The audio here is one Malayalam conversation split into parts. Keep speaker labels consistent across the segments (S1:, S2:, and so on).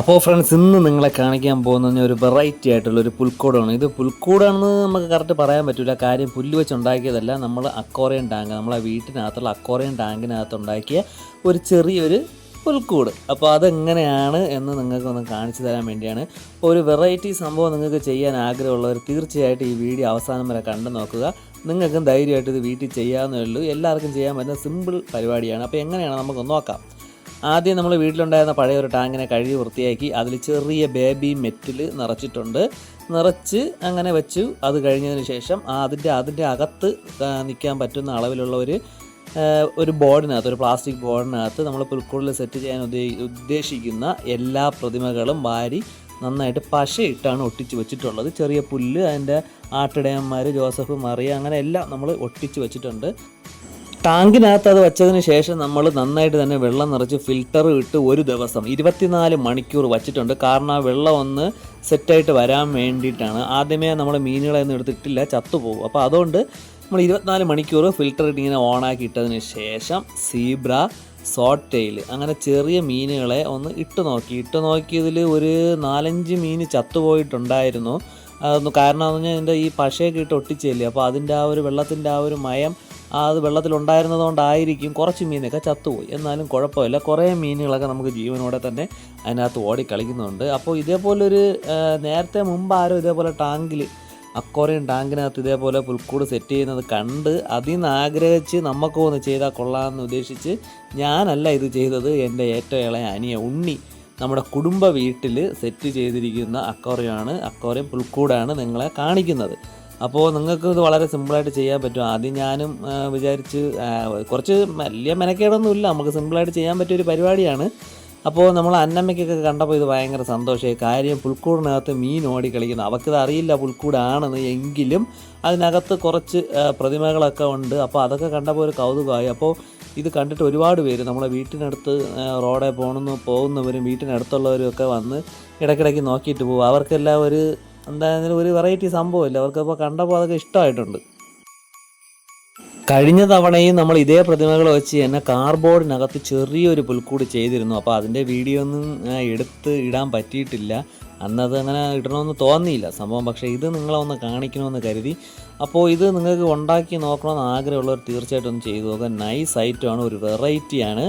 S1: അപ്പോൾ ഫ്രണ്ട്സ് ഇന്ന് നിങ്ങളെ കാണിക്കാൻ പോകുന്ന ഒരു വെറൈറ്റി ആയിട്ടുള്ള ഒരു പുൽക്കൂടാണ്. ഇത് പുൽക്കൂടാണെന്ന് നമുക്ക് കറക്റ്റ് പറയാൻ പറ്റില്ല കാര്യം പുല്ല് വെച്ച് ഉണ്ടാക്കിയതല്ല നമ്മൾ അക്കോറിയൻ ടാങ്ക് നമ്മളെ വീട്ടിനകത്തുള്ള അക്കോറിയൻ ടാങ്കിനകത്ത് ഉണ്ടാക്കിയ ഒരു ചെറിയൊരു പുൽക്കൂട്. അപ്പോൾ അതെങ്ങനെയാണ് എന്ന് നിങ്ങൾക്ക് ഒന്ന് കാണിച്ചു തരാൻ വേണ്ടിയാണ്. ഒരു വെറൈറ്റി സംഭവം നിങ്ങൾക്ക് ചെയ്യാൻ ആഗ്രഹമുള്ളവർ തീർച്ചയായിട്ടും ഈ വീഡിയോ അവസാനം വരെ കണ്ടു നോക്കുക. നിങ്ങൾക്കും ധൈര്യമായിട്ട് ഇത് വീട്ടിൽ ചെയ്യാവുന്നേ ഉള്ളൂ. എല്ലാവർക്കും ചെയ്യാൻ പറ്റുന്ന സിമ്പിൾ പരിപാടിയാണ്. അപ്പോൾ എങ്ങനെയാണ് നമുക്ക് നോക്കാം. ആദ്യം നമ്മൾ വീട്ടിലുണ്ടായിരുന്ന പഴയ ഒരു ടാങ്കിനെ കഴുകി വൃത്തിയാക്കി അതിൽ ചെറിയ ബേബി മെറ്റിൽ നിറച്ചിട്ടുണ്ട്. നിറച്ച് അങ്ങനെ വെച്ചു. അത് കഴിഞ്ഞതിന് ശേഷം അതിന്റെ അതിന്റെ അകത്ത് നിൽക്കാൻ പറ്റുന്ന അളവിലുള്ള ഒരു ഒരു ബോർഡിനകത്ത് ഒരു പ്ലാസ്റ്റിക് ബോർഡിനകത്ത് നമ്മൾ പുൽക്കൂടിൽ സെറ്റ് ചെയ്യാൻ ഉദ്ദേ- ഉദ്ദേശിക്കുന്ന എല്ലാ പ്രതിമകളും വാരി നന്നായിട്ട് പശയിട്ടാണ് ഒട്ടിച്ച് വെച്ചിട്ടുള്ളത്. ചെറിയ പുല്ല് അതിന്റെ ആട്ടിടയന്മാർ ജോസഫ് മറിയ അങ്ങനെ എല്ലാം നമ്മൾ ഒട്ടിച്ച് വെച്ചിട്ടുണ്ട്. ടാങ്കിനകത്ത് അത് വെച്ചതിന് ശേഷം നമ്മൾ നന്നായിട്ട് തന്നെ വെള്ളം നിറച്ച് ഫിൽട്ടർ ഇട്ട് ഒരു ദിവസം ഇരുപത്തിനാല് മണിക്കൂർ വച്ചിട്ടുണ്ട്. കാരണം ആ വെള്ളം ഒന്ന് സെറ്റായിട്ട് വരാൻ വേണ്ടിയിട്ടാണ്. ആദ്യമേ നമ്മൾ മീനുകളൊന്നും എടുത്തിട്ടില്ല ചത്തുപോകും. അപ്പോൾ അതുകൊണ്ട് നമ്മൾ ഇരുപത്തിനാല് മണിക്കൂർ ഫിൽട്ടർ ഇട്ട് ഇങ്ങനെ ഓണാക്കി ഇട്ടതിന് ശേഷം സീബ്ര സോട്ട് ടെയിൽ അങ്ങനെ ചെറിയ മീനുകളെ ഒന്ന് ഇട്ട് നോക്കി. ഇട്ട് നോക്കിയതിൽ ഒരു നാലഞ്ച് മീൻ ചത്തുപോയിട്ടുണ്ടായിരുന്നു. കാരണം എന്ന് പറഞ്ഞാൽ ഇതിന്റെ ഈ പശയൊക്കെ ഇട്ട് ഒട്ടിച്ചല്ലേ അപ്പോൾ അതിന്റെ ആ ഒരു വെള്ളത്തിന്റെ ആ ഒരു മയം അത് വെള്ളത്തിലുണ്ടായിരുന്നതുകൊണ്ടായിരിക്കും കുറച്ച് മീനൊക്കെ ചത്തുപോയി. എന്നാലും കുഴപ്പമില്ല. കുറേ മീനുകളൊക്കെ നമുക്ക് ജീവനോടെ തന്നെ അതിനകത്ത് ഓടി കളിക്കുന്നുണ്ട്. അപ്പോൾ ഇതേപോലൊരു നേരത്തെ മുമ്പ് ആരും ഇതേപോലെ ടാങ്കിൽ അക്വറിയം ടാങ്കിനകത്ത് ഇതേപോലെ പുൽക്കൂട് സെറ്റ് ചെയ്യുന്നത് കണ്ട് അതിൽ നിന്ന് ആഗ്രഹിച്ച് നമുക്ക് ഒന്ന് ചെയ്താൽ കൊള്ളാമെന്ന് ഉദ്ദേശിച്ച് ഞാനല്ല ഇത് ചെയ്തത്. എന്റെ ഏറ്റവും ഇളയ അനിയ ഉണ്ണി നമ്മുടെ കുടുംബ വീട്ടിൽ സെറ്റ് ചെയ്തിരിക്കുന്ന അക്വറിയമാണ്. അക്വറിയം പുൽക്കൂടാണ് നിങ്ങളെ കാണിക്കുന്നത്. അപ്പോൾ നിങ്ങൾക്ക് ഇത് വളരെ സിമ്പിളായിട്ട് ചെയ്യാൻ പറ്റും. ആദ്യം ഞാനും വിചാരിച്ച് കുറച്ച് വലിയ മെനക്കേടൊന്നുമില്ല നമുക്ക് സിമ്പിളായിട്ട് ചെയ്യാൻ പറ്റിയ ഒരു പരിപാടിയാണ്. അപ്പോൾ നമ്മൾ അന്നമ്മയ്ക്കൊക്കെ കണ്ടപ്പോൾ ഇത് ഭയങ്കര സന്തോഷമായി. കാര്യം പുൽക്കൂടിനകത്ത് മീൻ ഓടി കളിക്കുന്നു. അവൾക്കിത് അറിയില്ല പുൽക്കൂടാണെന്ന് എങ്കിലും അതിനകത്ത് കുറച്ച് പ്രതിമകളൊക്കെ ഉണ്ട്. അപ്പോൾ അതൊക്കെ കണ്ടപ്പോൾ ഒരു കൗതുകമായി. അപ്പോൾ ഇത് കണ്ടിട്ട് ഒരുപാട് പേര് നമ്മളെ വീട്ടിനടുത്ത് റോഡേ പോകണമെന്ന് പോകുന്നവരും വീട്ടിനടുത്തുള്ളവരും ഒക്കെ വന്ന് ഇടയ്ക്കിടയ്ക്ക് നോക്കിയിട്ട് പോകും അവർക്കെല്ലാം ഒരു എന്തായാലും ഒരു വെറൈറ്റി സംഭവമില്ല. അവർക്കപ്പോൾ കണ്ടപ്പോൾ അതൊക്കെ ഇഷ്ടമായിട്ടുണ്ട്. കഴിഞ്ഞ തവണയും നമ്മൾ ഇതേ പ്രതിമകൾ വെച്ച് തന്നെ കാർബോർഡിനകത്ത് ചെറിയൊരു പുൽക്കൂട് ചെയ്തിരുന്നു. അപ്പോൾ അതിന്റെ വീഡിയോ ഒന്നും എടുത്ത് ഇടാൻ പറ്റിയിട്ടില്ല. അന്നത് അങ്ങനെ ഇടണമെന്ന് തോന്നിയില്ല സംഭവം. പക്ഷേ ഇത് നിങ്ങളെ ഒന്ന് കാണിക്കണമെന്ന് കരുതി. അപ്പോൾ ഇത് നിങ്ങൾക്ക് ഉണ്ടാക്കി നോക്കണമെന്ന് ആഗ്രഹമുള്ളവർ തീർച്ചയായിട്ടും ഒന്ന് ചെയ്തു നോക്കുക. നൈസ് ഐറ്റമാണ് ഒരു വെറൈറ്റിയാണ്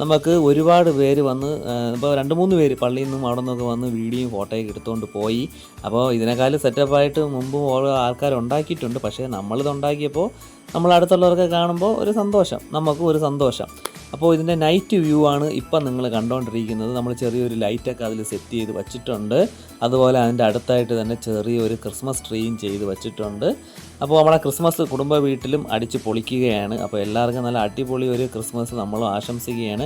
S1: നമുക്ക് ഒരുപാട് പേര് വന്ന് ഇപ്പോൾ രണ്ട് മൂന്ന് പേര് പള്ളിയിൽ നിന്നും അവിടെ നിന്നൊക്കെ വന്ന് വീഡിയോയും ഫോട്ടോയൊക്കെ എടുത്തുകൊണ്ട് പോയി. അപ്പോൾ ഇതിനേക്കാളും സെറ്റപ്പായിട്ട് മുമ്പ് ഓരോ ആൾക്കാർ ഉണ്ടാക്കിയിട്ടുണ്ട്. പക്ഷേ നമ്മളിത് ഉണ്ടാക്കിയപ്പോൾ നമ്മൾ അടുത്തുള്ളവർക്ക് കാണുമ്പോൾ ഒരു സന്തോഷം. നമുക്കും ഒരു സന്തോഷം. അപ്പോൾ ഇതിന്റെ നൈറ്റ് വ്യൂ ആണ് ഇപ്പം നിങ്ങൾ കണ്ടുകൊണ്ടിരിക്കുന്നത് നമ്മൾ ചെറിയൊരു ലൈറ്റൊക്കെ അതിൽ സെറ്റ് ചെയ്ത് വച്ചിട്ടുണ്ട്. അതുപോലെ അതിന്റെ അടുത്തായിട്ട് തന്നെ ചെറിയൊരു ക്രിസ്മസ് ട്രീയും ചെയ്ത് വച്ചിട്ടുണ്ട്. അപ്പോൾ നമ്മളെ ക്രിസ്മസ് കുടുംബ വീട്ടിലും അടിച്ച് പൊളിക്കുകയാണ്. അപ്പോൾ എല്ലാവർക്കും നല്ല അടിപൊളി ഒരു ക്രിസ്മസ് നമ്മൾ ആശംസിക്കുകയാണ്.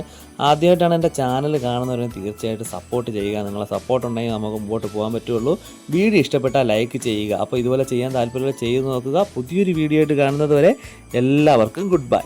S1: ആദ്യമായിട്ടാണ് എന്റെ ചാനൽ കാണുന്നവരെ തീർച്ചയായിട്ടും സപ്പോർട്ട് ചെയ്യുക. നിങ്ങളെ സപ്പോർട്ട് ഉണ്ടെങ്കിൽ നമുക്ക് മുമ്പോട്ട് പോകാൻ പറ്റുള്ളൂ. വീഡിയോ ഇഷ്ടപ്പെട്ടാൽ ലൈക്ക് ചെയ്യുക. അപ്പോൾ ഇതുപോലെ ചെയ്യാൻ താല്പര്യമുള്ള ചെയ്ത് നോക്കുക. പുതിയൊരു വീഡിയോ ആയിട്ട് കാണുന്നത് വരെ എല്ലാവർക്കും ഗുഡ് ബൈ